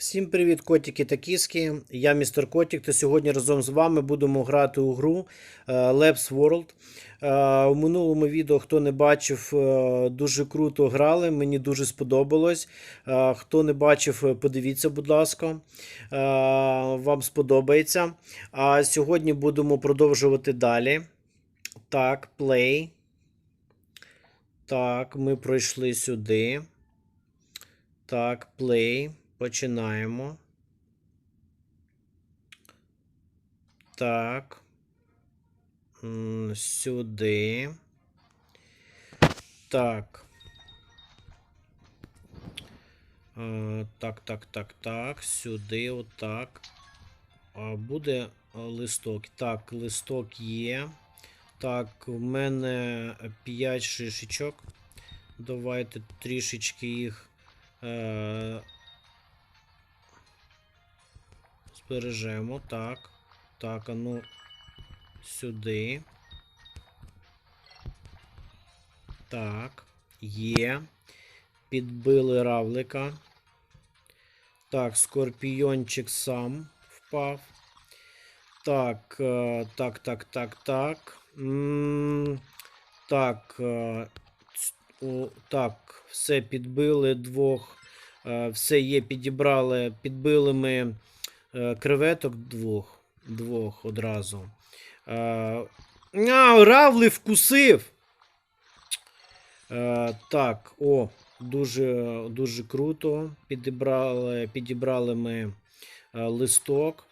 Всім привіт, котики та кіски. Я містер Котик, та сьогодні разом з вами будемо грати у гру е, Labs World. Е, У минулому відео, хто не бачив, е, дуже круто грали. Мені дуже сподобалось. Хто не бачив, подивіться, будь ласка. Вам сподобається. А сьогодні будемо продовжувати далі. Так, play. Так, ми пройшли сюди. Так, play. Починаємо. Так. Сюди. Так. Е, Так, так, так, так. Сюди, отак. Буде е, листок. Так, листок є. Так, в мене 5 шишечок. Давайте трішечки їх. Збережемо. Так. Так, а ну сюди. Так, є. Підбили равлика. Так, скорпіончик сам впав. Так, е, так, так, так, так. Так, е, так, все підбили двох. е, Все є, підібрали, підбили ми креветок двох, двох одразу. Е, А, равли вкусив. Е, Так, о, дуже, дуже круто. Підібрали, підібрали ми е, листок.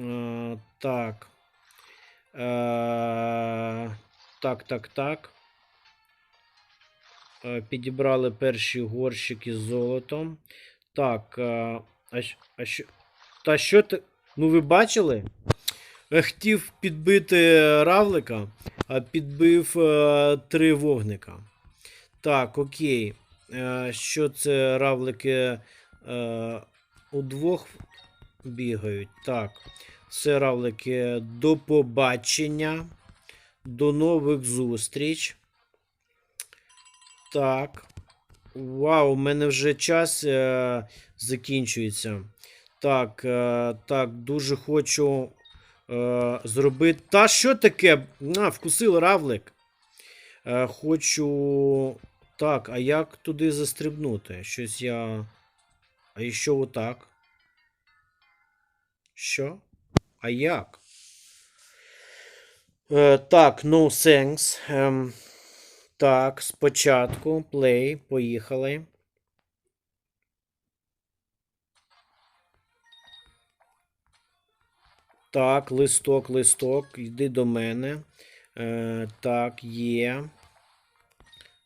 Е, Так. Е, Так, так, так. Е, Підібрали перші горщики з золотом. Так, е, а, а що. Та що ти. Ну, ви бачили? Хотів підбити равлика, а підбив е, три вогника. Так, окей. Е, що це равлики е, удвох бігають? Так. Все, равлики, до побачення. До нових зустріч. Так. Вау, у мене вже час е, закінчується. Так, е, так, дуже хочу е, зробити. Та що таке? На, вкусив равлик. Е, хочу. Так, а як туди застрибнути? Щось я. А що отак? Що? А як? Е, так, no thanks. Ем, так, спочатку play, поїхали. Так, листок, листок, йди до мене. Е, так, є.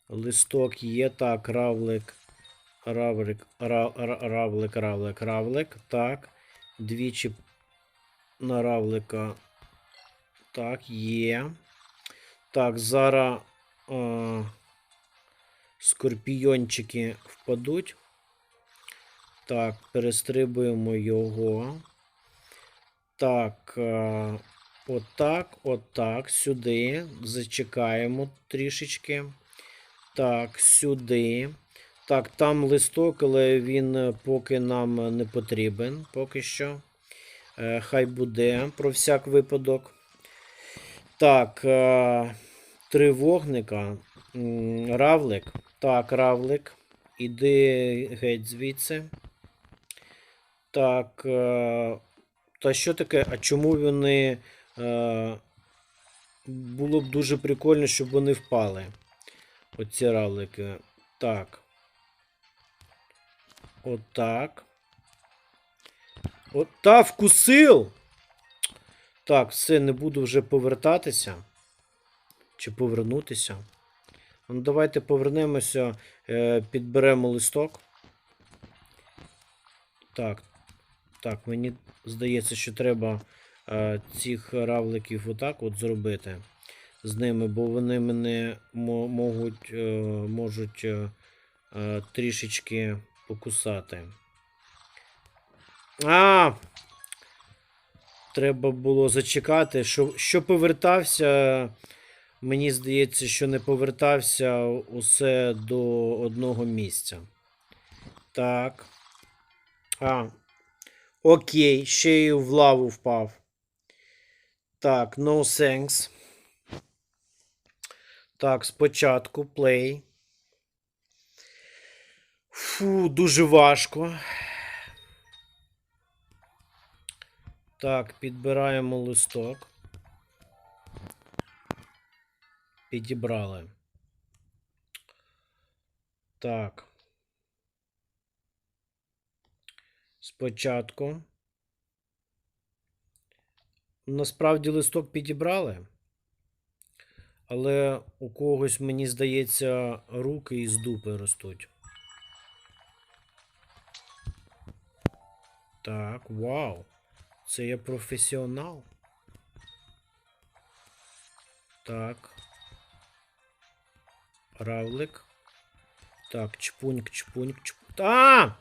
Листок є. Так, равлик. Равлик, ра- ра- равлик, равлик, равлик. Так. Двічі на равлика. Так, є. Так, зараз е, скорпіончики впадуть. Так, перестрибуємо його. Так, е, отак, отак, сюди. Зачекаємо трішечки. Так, сюди. Так, там листок, але він е, поки нам не потрібен, поки що. Е, Хай буде про всяк випадок. Так, три вогника. Равлик. Так, равлик. Іди геть звідси. Так. Та що таке? А чому вони. Е, було б дуже прикольно, щоб вони впали. Оці равлики. Так. Отак. От та вкусив! Так, все, не буду вже повертатися. Чи повернутися. Ну, давайте повернемося, е, підберемо листок. Так. Так, мені здається, що треба е, цих равликів отак от зробити з ними, бо вони мене можуть, е, можуть е, е, трішечки покусати. А! Треба було зачекати, що, що повертався. Мені здається, що не повертався усе до одного місця. Так. А, Окей, ще й в лаву впав. Так, no thanks. Так, спочатку play. Фу, дуже важко. Так, підбираємо листок. Підібрали. Так. Спочатку. Насправді листок підібрали. Але у когось, мені здається, руки із дупи ростуть. Так, вау. Це я професіонал. Так. Равлик. Так, чпуньк, чпуньк, чпуньк. А!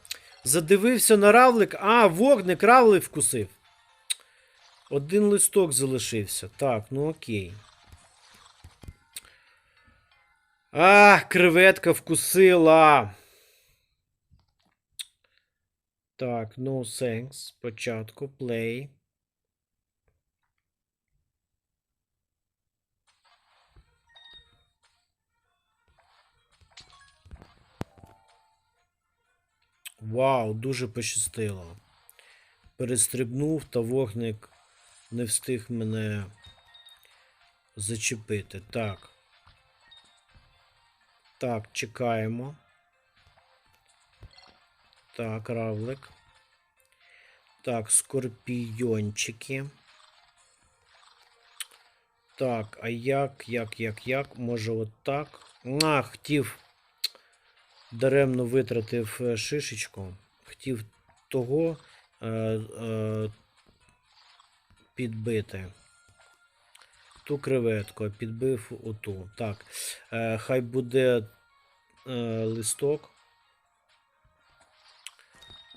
Задивився на равлик. А, вогник равлик вкусив. Один листок залишився. Так, ну окей. А, креветка вкусила. Так, no thanks. Спочатку play. Вау, дуже пощастило. Перестрибнув, та вогник не встиг мене зачепити. Так. Так, чекаємо. Так, равлик. Так, скорпійончики. Так, а як, як, як, як? Може от так? А, хотів. Даремно витратив е, шишечку. Хотів того е, е, підбити. Ту креветку, підбив оту. Так. Е, хай буде е, листок.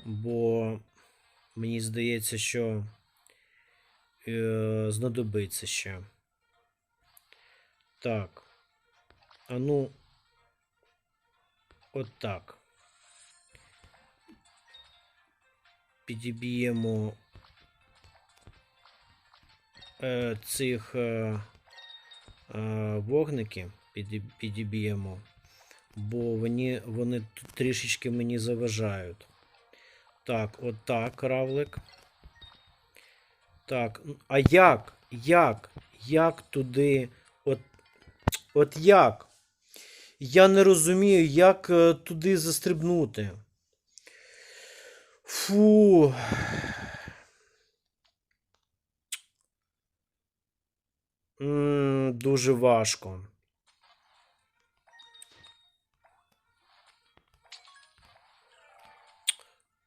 Бо мені здається, що е, знадобиться ще. Так. А ну. От так. Підіб'ємо е, цих е, е, вогники, підіб'ємо, бо вони, вони трішечки мені заважають. Так, от так, равлик. Так, а як? Як? Як туди? От, от як? Я не розумію, як е, туди застрибнути. Фу. Дуже важко.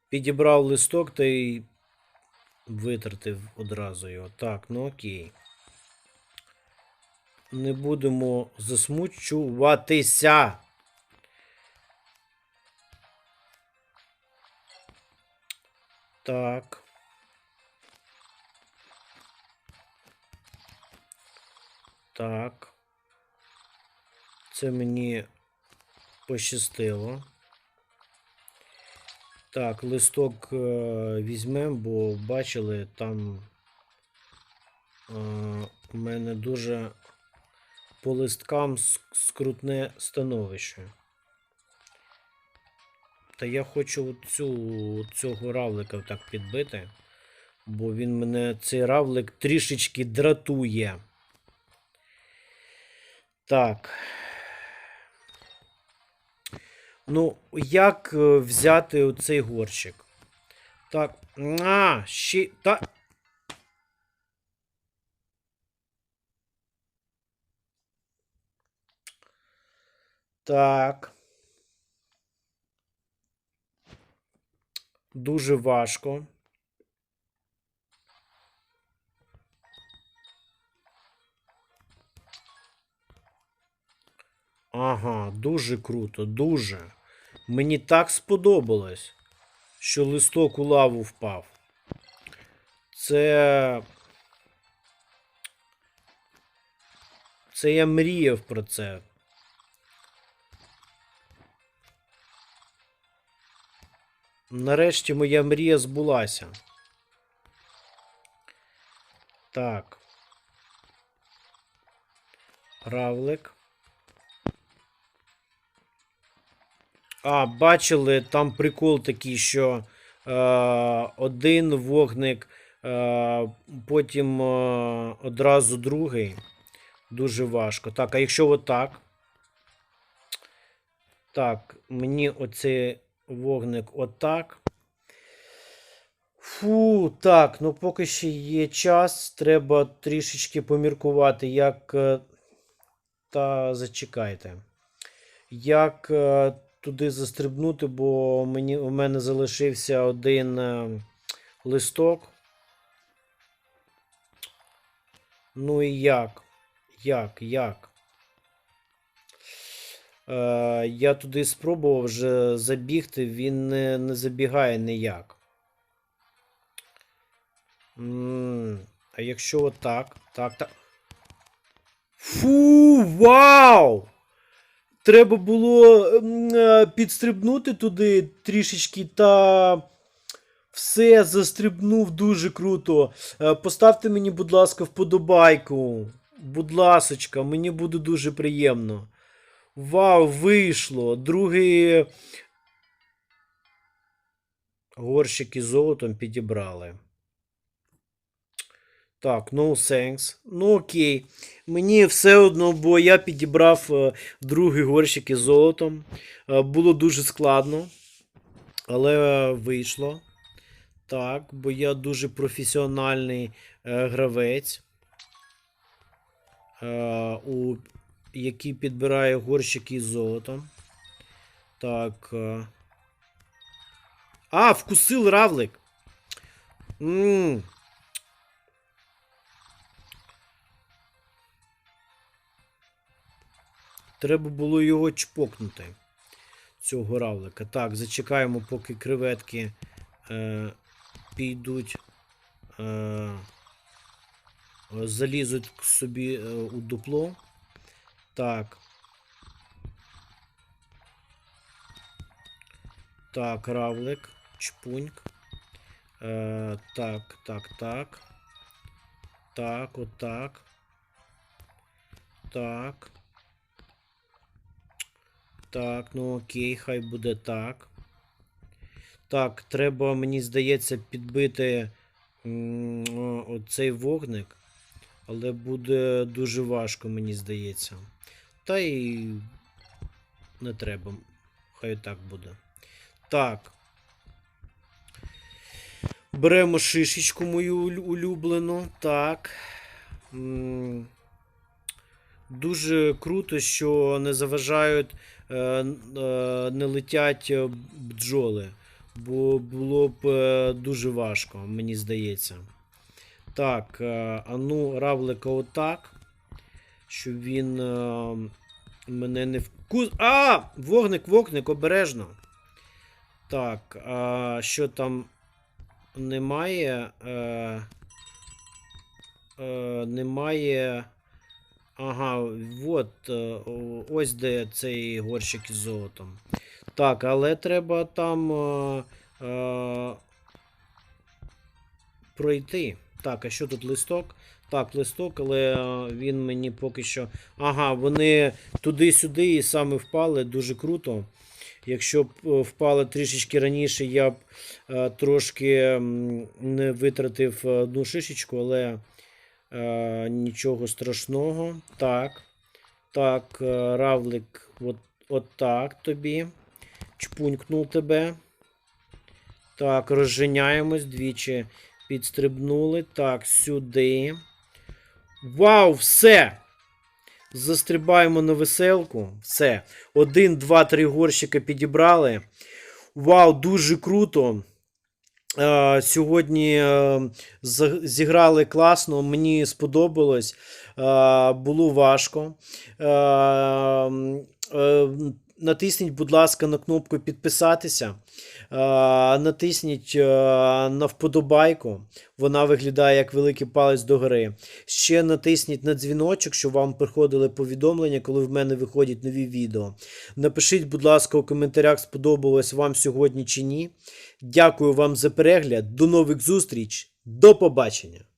Підібрав листок та й витратив одразу його. Так, ну окей. Не будемо засмучуватися. Так. Так. Це мені пощастило. Так, листок е, візьмемо, бо бачили, там е, у мене дуже по листкам скрутне становище. Та я хочу цю, цього равлика так підбити, бо він мене цей равлик трішечки дратує. Так. Ну, як е, взяти оцей горщик? Так. А, ще. Та. Так. Дуже важко. Ага, дуже круто, дуже. Мені так сподобалось, що листок у лаву впав. Це. Це я мріяв про це. Нарешті моя мрія збулася. Так. Равлик. А, бачили, там прикол такий, що е, один вогник, е, потім е, одразу другий. Дуже важко. Так, а якщо отак. Так, мені оцей вогник отак. Фу, так, ну поки ще є час, треба трішечки поміркувати, як. е, Та зачекайте. Як е, туди застрибнути, бо мені, у мене залишився один е, листок. Ну і як? Як? Як? Е, я туди спробував вже забігти, він не, не забігає ніяк. А якщо отак, так, так. Фу, вау! Треба було е, підстрибнути туди трішечки та все застрибнув дуже круто. Е, Поставте мені, будь ласка, вподобайку. Будь ласочка, мені буде дуже приємно. Вау, вийшло! Другий горщик із золотом підібрали. Так, no thanks. Ну окей. Мені все одно, бо я підібрав е, другий горщик із золотом. Е, було дуже складно, але вийшло. Так, бо я дуже професіональний е, гравець, у, який підбирає горщики із золотом. Так. Е. А, вкусив равлик. Ммм. Треба було його чпокнути. Цього равлика. Так, зачекаємо, поки креветки е, підуть. Е, залізуть собі е, у дупло. Так. Так, равлик, чпуньк. Е, так, так, так. Так, отак. Так. Так, ну окей, хай буде так. Так, треба, мені здається, підбити оцей вогник. Але буде дуже важко, мені здається. Та й не треба. Хай так буде. Так. Беремо шишечку мою улюблену. Так. Дуже круто, що не заважають, е, е, не летять е, бджоли. Бо було б дуже важко, мені здається. Так, е, а ну, равлика отак. Щоб він е, мене не вкус. А! Вогник, вогник, обережно. Так, а що там немає? Е, е, немає. Ага, от, е, ось де цей горщик із золотом. Так, але треба там е, е, пройти. Так, а що тут листок? Так, листок, але е, він мені поки що. Ага, вони туди-сюди і саме впали. Дуже круто. Якщо б е, впали трішечки раніше, я б е, трошки не витратив одну шишечку, але е, нічого страшного. Так. Так, равлик, от, от так тобі. Чпунькнув тебе. Так, розженяємось двічі. Підстрибнули. Так, сюди. Вау, все! Застрибаємо на веселку. Все. Один, два, три горщика підібрали. Вау, дуже круто. Е, Сьогодні е, зіграли класно, мені сподобалось. Е, Було важко. Е, е, Натисніть, будь ласка, на кнопку підписатися. Натисніть е, на вподобайку. Вона виглядає як великий палець догори. Ще натисніть на дзвіночок, щоб вам приходили повідомлення, коли в мене виходять нові відео. Напишіть, будь ласка, у коментарях, сподобалось вам сьогодні чи ні. Дякую вам за перегляд. До нових зустріч. До побачення!